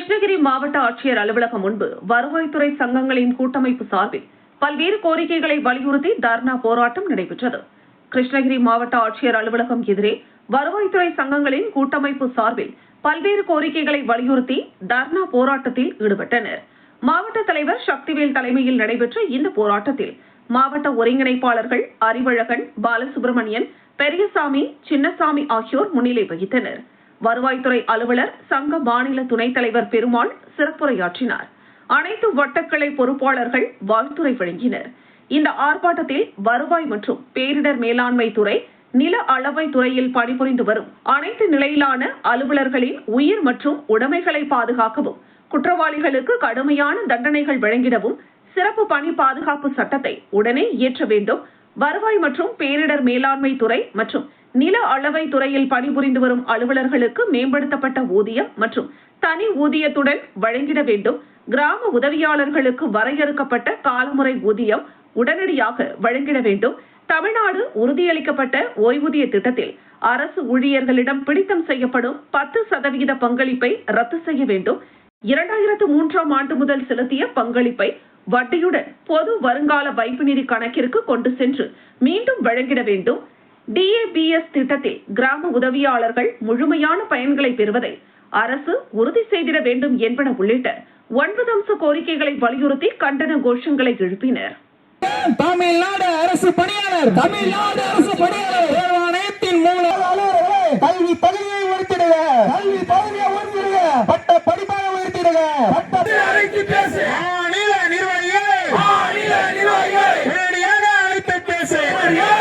கிருஷ்ணகிரி மாவட்ட ஆட்சியர் அலுவலகம் முன்பு வருவாய்த்துறை சங்கங்களின் கூட்டமைப்பு சார்பில் பல்வேறு கோரிக்கைகளை வலியுறுத்தி தர்ணா போராட்டம் நடைபெற்றது. கிருஷ்ணகிரி மாவட்ட ஆட்சியர் அலுவலகம் எதிரே வருவாய்த்துறை சங்கங்களின் கூட்டமைப்பு சார்பில் பல்வேறு கோரிக்கைகளை வலியுறுத்தி தர்ணா போராட்டத்தில் ஈடுபட்டனர். மாவட்ட தலைவர் சக்திவேல் தலைமையில் நடைபெற்ற இந்த போராட்டத்தில் மாவட்ட ஒருங்கிணைப்பாளர்கள் அறிவழகன் பாலசுப்ரமணியன் பெரியசாமி சின்னசாமி ஆகியோர் முன்னிலை வகித்தனர். வருவாய்த்துறை அலுவலர் சங்க மாநில துணைத் தலைவர் பெருமாள் சிறப்புரையாற்றினார். அனைத்து வட்டக்கலை பொறுப்பாளர்கள் வாழ்த்துறை வழங்கினர். இந்த ஆர்ப்பாட்டத்தில் வருவாய் மற்றும் பேரிடர் மேலாண்மை துறை நில அளவை துறையில் பணிபுரிந்து வரும் அனைத்து நிலையிலான அலுவலர்களின் உயிர் மற்றும் உடைமைகளை பாதுகாக்கவும் குற்றவாளிகளுக்கு கடுமையான தண்டனைகள் வழங்கிடவும் சிறப்பு பணி பாதுகாப்பு சட்டத்தை உடனே இயற்ற வேண்டும் வருவாய் மற்றும் பேரிடர் மேலாண்மை துறை மற்றும் நில அளவை துறையில் பணிபுரிந்து வரும் அலுவலர்களுக்கு மேம்படுத்தப்பட்ட ஊதியம் மற்றும் தனி ஊதியத்துடன் வழங்கிட வேண்டும். கிராம உதவியாளர்களுக்கு வரையறுக்கப்பட்ட காலமுறை ஊதியம் உடனடியாக வழங்கிட வேண்டும். தமிழ்நாடு உறுதியளிக்கப்பட்ட ஓய்வூதிய திட்டத்தில் அரசு ஊழியர்களிடம் பிடித்தம் செய்யப்படும் பத்து சதவிகித பங்களிப்பை ரத்து செய்ய வேண்டும். இரண்டாயிரத்து மூன்றாம் ஆண்டு முதல் செலுத்திய பங்களிப்பை வட்டியுடன் பொது வருங்கால வைப்பு நிதி கணக்கிற்கு கொண்டு சென்று மீண்டும் வழங்கிட வேண்டும். டிஏபிஎஸ் திட்டத்தில் கிராம உதவியாளர்கள் முழுமையான பயன்களை பெறுவதை அரசு உறுதி செய்திட வேண்டும் என்பன உள்ளிட்ட ஒன்பது அம்ச கோரிக்கைகளை வலியுறுத்தி கண்டன கோஷங்களை எழுப்பினர். தமிழ்நாடு அரசு பணியாளர் தமிழ்நாடு அரசு பணியாளர் தேர்வாணையத்தின் மூலம் கல்வி பதவியை உயர்த்திடுக கல்வி பதவியை உயர்த்திடுக Yeah.